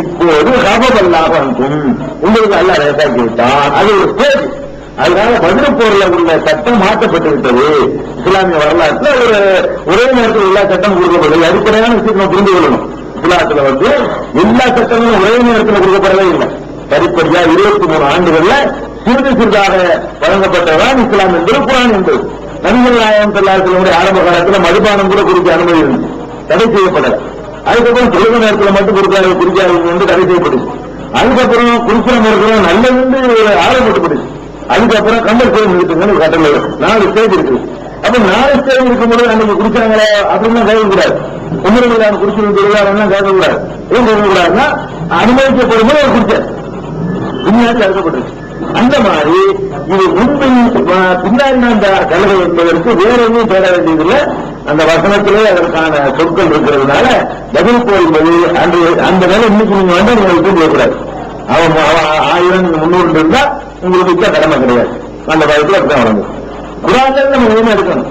இப்போது ரபவல்லாக அனுப்பும் உங்களுக்கு அல்ல ரேசாக்கி விட்டான் அது ஒரு ஸ்டேஜ் அதனால பதில போர்ல உள்ள சட்டம் மாற்றப்பட்டு விட்டது இஸ்லாமிய வரலாற்றுல ஒரு ஒரே நேரத்தில் எல்லா சட்டம் கொடுக்கப்பட்டது அடிப்படையான விஷயத்தை நம்ம புரிந்து கொள்ளணும். இஸ்லாத்துல வந்து எல்லா சட்டங்களும் ஒரே நேரத்தில் கொடுக்கப்படவே இல்லை. படிப்படியா இருபத்தி மூணு ஆண்டுகள்ல சிறிது சிறிதாக வழங்கப்பட்டதான் இஸ்லாம் என்பது குரான் என்பது. நபிகள் நாயகம் தொள்ளாயிரத்தினுடைய ஆரம்ப காலத்தில் மதுபானம் கூட குடிக்க அனுமதி இருந்துச்சு தடை செய்யப்படல. அதுக்கப்புறம் தொழுக நேரத்தில் மட்டும் கொடுக்காது குடிக்காது வந்து தடை செய்யப்படுச்சு அதுக்கப்புறம் குடிக்கிறவங்க நேரத்தில் நல்லதுன்னு ஒரு அதுக்கப்புறம் கம்பல்சரி இருக்குங்கன்னு ஒரு கட்டளை நாலு ஸ்டேஜ் இருக்கு. அப்ப நாலு ஸ்டேஜ் இருக்கும்போது அன்னைக்கு குடிச்சாங்களே அப்படின்னு கேட்கக்கூடாது. உண்மையிலான குடிச்சு தொழிலாளர்னா கேட்கக்கூடாது. ஏன் கேட்கக்கூடாதுன்னா அனுமதிக்கப்படும் போது அவர் குடிச்சார். பின்னாடி அழுத்தப்பட்டிருக்கு அந்த மாதிரி இது முன்பின் பின்னாடி அந்த கலவை என்பதற்கு வேற எதுவும் தேட வேண்டியதில்லை. அந்த வசனத்திலே அதற்கான சொற்கள் இருக்கிறதுனால பதில் போகும்போது அந்த அந்த வேலை இன்னைக்கு நீங்க வேண்டாம் நீங்க விட்டு போகக்கூடாது அவன் அவன் ஆயிரம் முன்னூறு இருந்தா உங்களுக்கு இப்ப கடமை கிடையாது. அந்த காலத்தில் அப்படிதான் வழங்கும் குரான்ல நம்ம எதுவுமே எடுக்கணும்.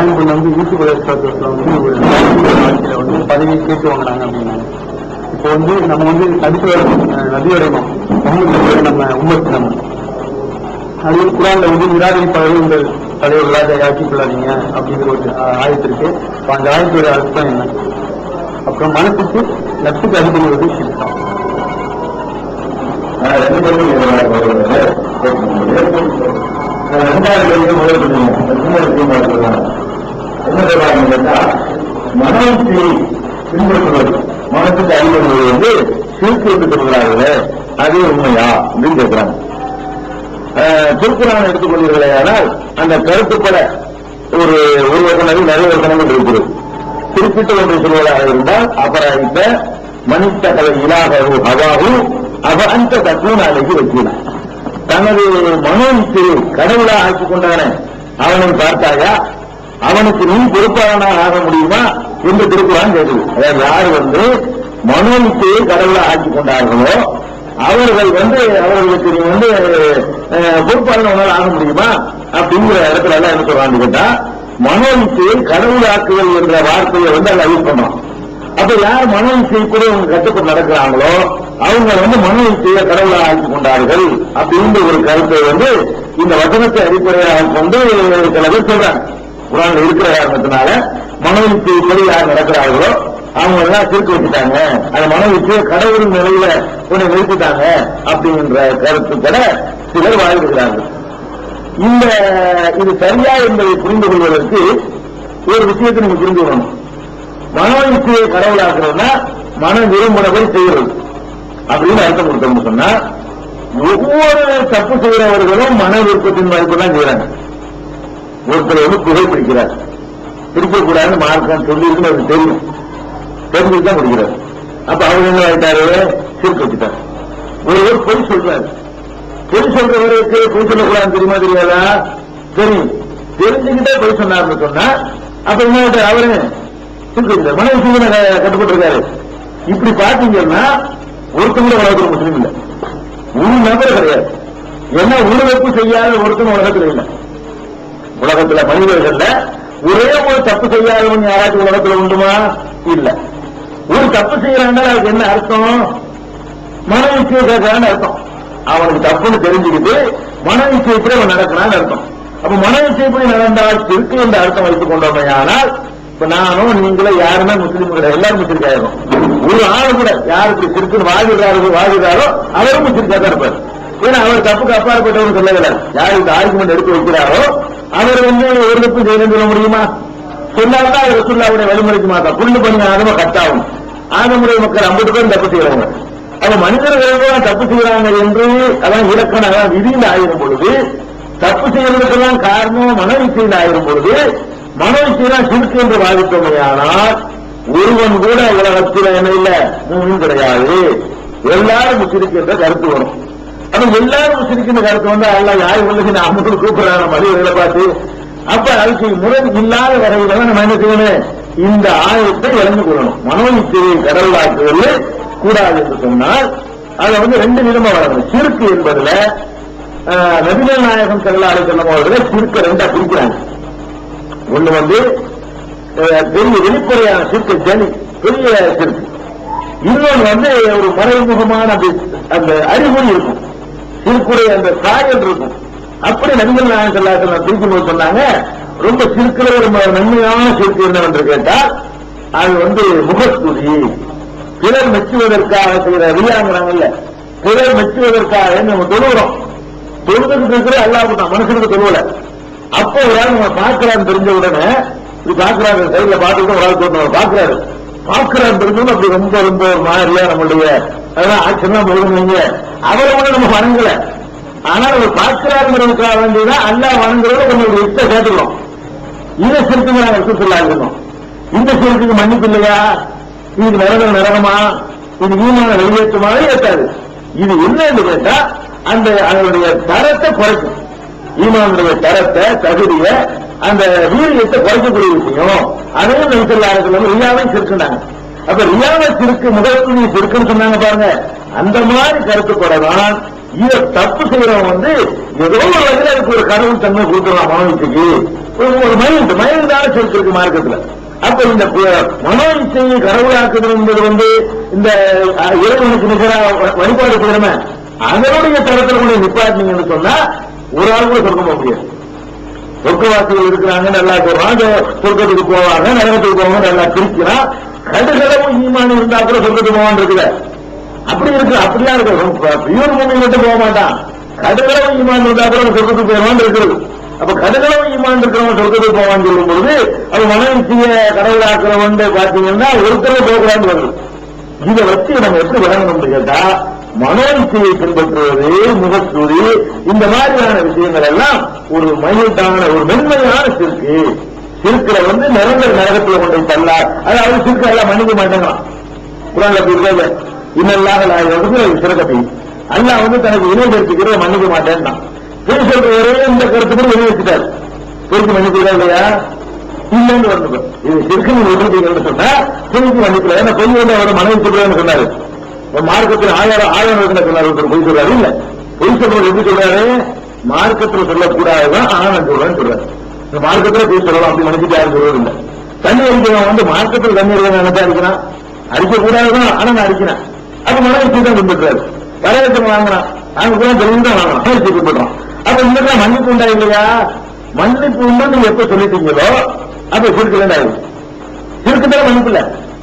நேற்று வந்து யூடியூப் ரெஸ்டாரண்ட்ல வந்து ஒரு வாழ்க்கையில வந்து பதவி கேட்டு வாங்குறாங்க அப்படின்னாங்க இப்போ வந்து நம்ம வந்து நதிக்கு வர நதியடைவோம் நம்ம உம்மத்து நம்ம. அது குரான்ல வந்து நிராகரிப்பாளர்கள் உங்கள் தலைவர்களாக ஆக்கிக் கொள்ளாதீங்க அப்படிங்கிற ஒரு ஆ, ஆயத்து இருக்கு. அந்த ஆயத்தோட அர்த்தம் என்ன? அப்புறம் மனசுக்கு நட்புக்கு அதிகம் ஒரு விஷயம். ரெண்டு பேரும் ரெண்டாயிரம் பேருக்கு முதல் பண்ணுவோம் சின்ன விஷயமா இருக்கலாம் என்ன சொல்றாங்க கேட்டா மனத்தை பின்பற்றுவது. மனத்துக்கு அறிவுறுவது வந்து சிறுக்கு சொல்கிறார்களே அதே உண்மையா அப்படின்னு கேட்கிறாங்க. திருக்குறான் எடுத்துக்கொள்வீர்களே ஆனால் அந்த கருத்துப்பட ஒரு ஒரு வசனங்கள் நிறைய வசனங்கள் இருக்கிறது குறிப்பிட்ட ஒன்று சொல்வதாக இருந்தால் அபராதித்த மனித கலை இலாகவு ஹவாவு அவ அந்த தக்குவன் அழகி வைக்கிறான் தனது மனோவிற்கு கடவுளாக ஆக்கிக் கொண்டான அவனை பார்த்தாயா? அவனுக்கு நீ பொறுப்பாளனாக ஆக முடியுமா என்று திருக்குறான் கேட்குது. அதாவது யார் வந்து மனோவிக்கு கடவுளா ஆக்கிக் கொண்டார்களோ அவர்கள் வந்து அவர்களுக்கு நீ வந்து அஹ், பொறுப்பாளன் ஆக முடியுமா அப்படிங்கிற இடத்துல எல்லாம் என்ன சொல்றான்னு கேட்டா மனோவிக்கு கடவுளாக்குதல் என்ற வார்த்தையை வந்து அதை யூஸ் பண்ணோம் அப்ப யார் மனோ இசை கூட அவங்க கட்டுப்பட்டு நடக்கிறாங்களோ அவங்க வந்து மனோ இசையை கடவுளா ஆக்கி கொண்டார்கள் அப்படின்ற ஒரு கருத்தை வந்து இந்த வசனத்தை அடிப்படையாக கொண்டு சில பேர் சொல்றாங்க. குரான் இருக்கிற காரணத்தினால மனவிற்கு இசைப்படி யார் நடக்கிறார்களோ அவங்க எல்லாம் சிரிக்க வச்சுட்டாங்க. அந்த மனவிற்கு கடவுளின் நிலையில கொஞ்சம் நிறுத்திட்டாங்க அப்படின்ற கருத்துப்பட சிலர் வாழ்கிறார்கள் இந்த இது சரியா என்பதை புரிந்து கொள்வதற்கு ஒரு விஷயத்தை நீங்க புரிந்து கொள்ளணும். மனோ கடவுளாக்குறதுனா மன விரும்பினதை செய்யறது. அப்படின்னு அர்த்தம் கொடுத்தோம்னு சொன்னா ஒவ்வொரு தப்பு செய்கிறவர்களும் மன விருப்பத்தின் மதிப்பு தான் செய்யறாங்க ஒருத்தர் வந்து புகைப்பிடிக்கிறார் பிடிக்கக்கூடாதுன்னு மார்க்கம் சொல்லியிருக்குன்னு அவருக்கு தெரியும். தெரிஞ்சுட்டு தான் பிடிக்கிறார் அப்ப அவர் என்ன ஆயிட்டாரு? சீர்க்கு வச்சுட்டார் ஒருவர் பொய் சொல்றாரு. பொய் சொல்றவருக்கு பொய் சொல்லக்கூடாதுன்னு தெரியுமா தெரியாதா? தெரியும். தெரிஞ்சுக்கிட்டே பொய் சொன்னார்னு சொன்னா அப்ப என்ன ஆயிட்டார்? அவரு சிரிக்க மனைவி சூழ்நிலை கட்டுப்பட்டு இருக்காரு இப்படி பாத்தீங்கன்னா ஒருத்தங்க உலகத்துல முஸ்லீம் இல்லை. ஒரு நபர் கிடையாது. ஏன்னா உணவப்பு செய்யாத ஒருத்தன் உலகத்தில் இல்லை. உலகத்துல மனிதர்கள்ல ஒரே ஒரு தப்பு செய்யாதவன் யாராச்சும் உலகத்துல உண்டுமா? இல்ல. ஒரு தப்பு செய்யறாங்கன்னா அதுக்கு என்ன அர்த்தம்? மன விஷயத்தான்னு அர்த்தம். அவனுக்கு தப்புன்னு தெரிஞ்சுக்கிட்டு மன விஷயத்துல அவன் நடக்கிறான்னு அர்த்தம். அப்ப மன விஷயப்படி நடந்தால் திருக்கு என்ற அர்த்தம் வைத்துக் கொண்டோமே ஆனால் இப்ப நானும் நீங்களும் யாருமே முஸ்லீம் கிடையாது எல்லாரும் முஸ்லீம் ஆயிரும் ஒரு ஆள் கூட யாருக்கு திருக்குன்னு வாழ்கிறாரோ வாழ்கிறாரோ அவரும் முஸ்லீம் தான் இருப்பார். ஏன்னா அவர் தப்புக்கு அப்பாற்பட்டவங்க சொல்லவில்லை யாருக்கு இந்த ஆர்குமெண்ட் எடுத்து வைக்கிறாரோ அவர் வந்து ஒரு தப்பு சொல்ல முடியுமா? சொன்னால்தான் அவர் சுல்லாவுடைய வழிமுறைக்கு மாத்தா. புல்லு பண்ணி ஆதம கட்டாகும். ஆதமுடைய மக்கள் ஐம்பது பேரும் தப்பு செய்யறவங்க அப்ப மனிதர்கள் தப்பு செய்யறாங்க என்று அதான் இலக்கணம் விதியில் ஆயிரும் பொழுது தப்பு செய்யறதுக்கெல்லாம் காரணம் மனவிசையில் ஆயிரும் பொழுது மனவிசையெல்லாம் சுருக்கு என்று பாதித்தோமையானால் ஒருவன் கூட உலகத்தில் என்ன இல்ல? கிடையாது. எல்லாரும் முச்சிருக்கு கருத்து வரும். ஆனா எல்லாரும் முஸ்லிக்கின்ற காலத்தை வந்து அல்ல யார் உள்ளது நான் மட்டும் கூப்பிடுறாங்க மனிதர்களை பார்த்து? அப்ப அதுக்கு முரண் இல்லாத வரையில தான் நம்ம என்ன செய்யணும்? இந்த ஆயத்தை இறந்து கொள்ளணும். மனோ இச்சையை கடவுளாக்குவது கூடாது என்று சொன்னால் அதை வந்து ரெண்டு விதமா வளரணும் சிறுக்கு என்பதுல ஆஹ், நபிகள் நாயகம் செல்லாறு செல்லும் அவர்கள் சிறுக்க ரெண்டா பிரிக்கிறாங்க. ஒண்ணு வந்து பெரிய வெளிப்படையான சிறுக்கு ஜனி பெரிய சிறுக்கு. இன்னொன்று வந்து ஒரு மறைமுகமான அந்த அறிகுறி இருக்கும். திருக்குடைய அந்த சாயல் இருக்கும். அப்படி நண்பர் நாயன் செல்லாறு திருக்கும் போது சொன்னாங்க ரொம்ப சிறுக்கிற ஒரு ம- நன்மையான சிறுக்கு என்னவென்று கேட்டால் அது வந்து முகஸ்துதி. பிறர் மெச்சுவதற்காக செய்யற ரியாங்கிறாங்கல்ல பிறர் மெச்சுவதற்காக நம்ம தொழுகிறோம். தொழுதுக்கு இருக்கிற அல்லாஹ் தான் மனுஷனுக்கு தொழுவல. அப்போ ஒரு ஆள் நம்ம பார்க்கறான்னு தெரிஞ்ச உடனே இப்படி பாக்குறாரு சைட்ல பார்த்துட்டு ஒரு ஆள் தோணும் பார்க்கறாரு. பார்க்கறான்னு தெரிஞ்சவங்க அப்படி ரொம்ப ரொம்ப மாதிரியா நம்மளுடைய அதெல்லாம் ஆச்சரியமா முழுங்க அவரை கூட நம்ம வணங்கல. ஆனா அவர் பார்க்கிறாருங்கிறதுக்காக வேண்டியதான் அல்லா வணங்குறத நம்மளுக்கு இஷ்ட கேட்டுக்கிறோம் இந்த சிறுத்துக்கு நாங்கள் சுற்றுலா இருக்கணும். இந்த சிறுத்துக்கு மன்னிப்பு இல்லையா? இது நரகம் நரகமா? இது ஈமான வெளியேற்றமாவே ஏற்றாது இது என்னன்னு கேட்டா அந்த அதனுடைய தரத்தை குறைக்கும். ஈமானுடைய தரத்தை தகுதிய அந்த வீரியத்தை குறைக்கக்கூடிய விஷயம். அதையும் நெய்சல்லாரத்தில் ரியாவை சிரிக்கினாங்க அப்ப ரியாவை சிறுக்கு முகத்துணி சிறுக்குன்னு சொன்னாங்க பாருங்க. அந்த மாதிரி கருத்துப்படதான் இத தப்பு செய்யறவன் வந்து ஏதோ ஒரு வகையில் அதுக்கு ஒரு கடவுள் தன்மை கொடுத்துடலாம் மனோவிச்சைக்கு ஒரு மைண்ட் மைண்ட் தானே சொல்லிருக்கு மார்க்கத்துல. அப்ப இந்த மனோவிச்சையை கடவுளாக்குதல் என்பது வந்து இந்த இறைவனுக்கு நிகராக வழிபாடு செய்யறமே அதனுடைய தரத்தில் கூட நிப்பாட்டினீங்கன்னு சொன்னா ஒரு ஆள் கூட சொர்க்கம் முடியாது. சொர்க்கவாசிகள் இருக்கிறாங்க நல்லா சொல்றாங்க சொர்க்கத்துக்கு போவாங்க நரகத்துக்கு போவாங்க நல்லா பிரிக்கிறான் கடுகளவும் ஈமான் இருந்தா கூட சொர்க்கத்துக்கு போவான் இருக்குல்ல அப்படி இருக்கு அப்படியா இருக்கு. பியூர் பூமி மட்டும் போக மாட்டான். கடுகளவு ஈமான் இருந்தா கூட சொர்க்கத்துக்கு போயிடுவான் இருக்கிறது அப்ப கடுகளவு ஈமான் இருக்கிறவன் சொர்க்கத்துக்கு போவான்னு சொல்லும் பொழுது அது மனநிச்சய கடவுளாக்குறவன் பாத்தீங்கன்னா ஒருத்தரை போகிறான்னு வருது இதை வச்சு நம்ம எப்படி விளங்கணும்னு கேட்டா மனோஇச்சையை பின்பற்றுவது முகஸ்துதி இந்த மாதிரியான விஷயங்கள் எல்லாம் ஒரு மைல்டான ஒரு மென்மையான சிற்கு. சிறுக்கிற வந்து நிரந்தர நரகத்தில் கொண்டு போய் அதாவது சிறுக்கு எல்லாம் மன்னிக்க மாட்டேங்கிறான். குரான்ல அப்படி இருக்காது இன்னல்லாக நான் வந்து சிறக்கத்தை அல்லாஹ் வந்து தனக்கு இணை சேர்த்துக்கிறத மன்னிக்க மாட்டேன்னா பொய் சொல்ற ஒரே இந்த கருத்து கூட இணை வச்சுட்டாரு பொய்க்கு மன்னிக்கிறா இல்லையா? இல்லைன்னு வந்து இது சிறுக்கு விட்டுட்டீங்கன்னு சொன்னா பொய்க்கு மன்னிக்கல. ஏன்னா பொய் வந்து அவரோட மனைவி சொல்றேன்னு சொன்னாரு. மார்க்கத்தில் ஆயிரம் ஆயிரம் இருக்குன்னு சொன்னாரு. ஒருத்தர் பொய் சொல்றாரு. இல்ல. பொய் சொல்றது எப்படி சொல்றாரு? மார்க்கத்தில் சொல்லக்கூடாதுதான் நான் சொல்றேன்னு சொல்றாரு. இந்த மார்க்கத்தில் பொய் சொல்லலாம். அப்படி நினைச்சிட்டு யாரும் சொல்றது இல்லை. தண்ணி அடிக்கிறவன் வந்து மார்க்கத்தில் தண்ணி அடிக்கிறவன் நினைச்சா அடிக்கிறான்? அடிக்க கூடாதுதான் ஆனா நான் அடிக்கிறேன். அப்ப மனைவி தான் பின்பற்றாரு வரவேற்று வாங்குறான் நாங்க கூட தெரிஞ்சு தான் பின்பற்றோம் அப்ப இந்த மன்னிப்பு உண்டா இல்லையா? மன்னிப்பு உண்டு நீங்க எப்ப சொல்லிட்டீங்களோ அப்ப சுருக்கலாம் வேண்டாம் சிறுக்குதான் மன்னிப்பு இல்ல.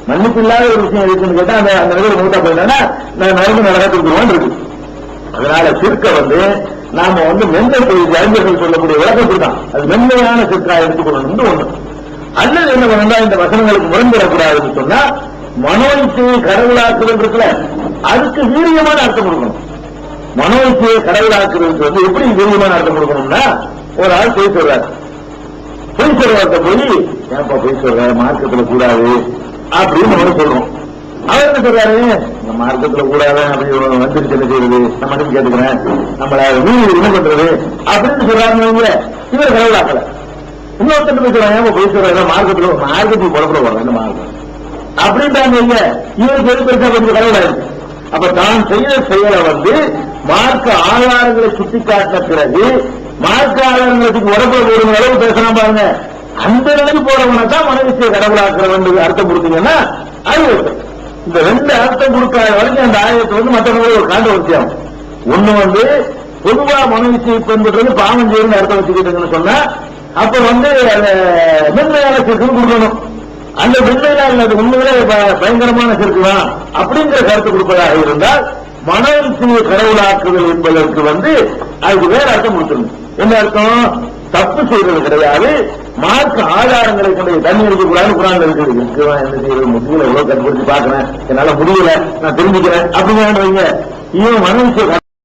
மன்னிப்பு இல்லாத ஒரு விஷயம் இருக்குன்னு கேட்டா அந்த அந்த நிலையில மூட்டா போயிருந்தா நான் நரம்பு நடத்திருக்கிறோம் இருக்கு. அதனால சிறுக்க வந்து நாம வந்து மென்மை தொழில் அறிஞர்கள் சொல்லக்கூடிய விளக்கத்தில் தான். அது மென்மையான சிற்கா எடுத்துக்கொள்ளணும். ஒண்ணு அல்லது என்ன பண்ணா இந்த வசனங்களுக்கு முரண்படக்கூடாதுன்னு சொன்னா மனோ இச்சையை கடவுளாக்குதல் அதுக்கு வீரியமான அர்த்தம் கொடுக்கணும். மனோ கடவுளாக்குறது வந்து எப்படி வீரியமான அர்த்தம் கொடுக்கணும்னா ஒரு ஆள் போய் சொல்றாரு. பொய் சொல்றவர்கிட்ட போய் ஏன்பா பொய் சொல்ற? மார்க்கத்துல கூடாது. அப்படின்னு நம்ம சொல்றோம். அவர் என்ன சொல்றாரு? இந்த மார்க்கத்துல கூடாது அப்படி வந்துருச்சு என்ன செய்யறது? நம்ம மட்டும் கேட்டுக்கிறேன். நம்மள வீடு என்ன பண்றது. அப்படின்னு சொல்றாங்க இவர் கடவுளாக்கல. இன்னொருத்தர் போய் சொல்றாங்க ஏன்பா பொய் சொல்றாங்க மார்க்கத்துல மார்க்கத்துக்கு புறப்பட போறாங்க இந்த மார்க்கம் அப்படின்றாங்க இல்ல இவருக்கு எது பெருசா கொஞ்சம் கடவுளாயிருக்கு அப்ப தான் செய்த செயலை வந்து மார்க்க ஆதாரங்களை சுட்டிக்காட்டின பிறகு மார்க்க ஆதாரங்களுக்கு உடம்பு ஒரு அளவு பேசலாம் பாருங்க. அந்த அளவுக்கு போறவனை தான் மனவிஷய கடவுளாக்குறவன் அர்த்தம் கொடுத்தீங்கன்னா அது இந்த ரெண்டு அர்த்தம் கொடுக்காத வரைக்கும் அந்த ஆயத்தை வந்து மற்றவங்களுக்கு ஒரு காண்டவர்த்தி ஆகும் ஒண்ணு வந்து பொதுவா மனவிஷயை பின்பற்றது பாவம் செய்யணும்னு அர்த்தம் வச்சுக்கிட்டீங்கன்னு சொன்னா அப்ப வந்து அந்த மென்மையான சிறுக்கு கொடுக்கணும். அந்த மென்மையில அல்லது உண்மையில ப- பயங்கரமான சிறுக்குதான் அப்படிங்கிற கருத்து கொடுப்பதாக இருந்தால் மனம் மனவிஷயை கடவுளாக்குதல் என்பதற்கு வந்து அதுக்கு வேற அர்த்தம் கொடுத்துருங்க என்ன அர்த்தம்? தப்பு செய்வது கிடையாது. மாற்று ஆதாரங்களை கொண்டு தண்ணி அடிக்கக்கூடாதுன்னு குரான் இருக்குது. என்ன செய்யறது முடியல எவ்வளவு கண்டுபிடிச்சு பாக்குறேன் என்னால முடியல. நான் தெரிஞ்சுக்கிறேன். அப்படின்னு வைங்க. இவன் மனம்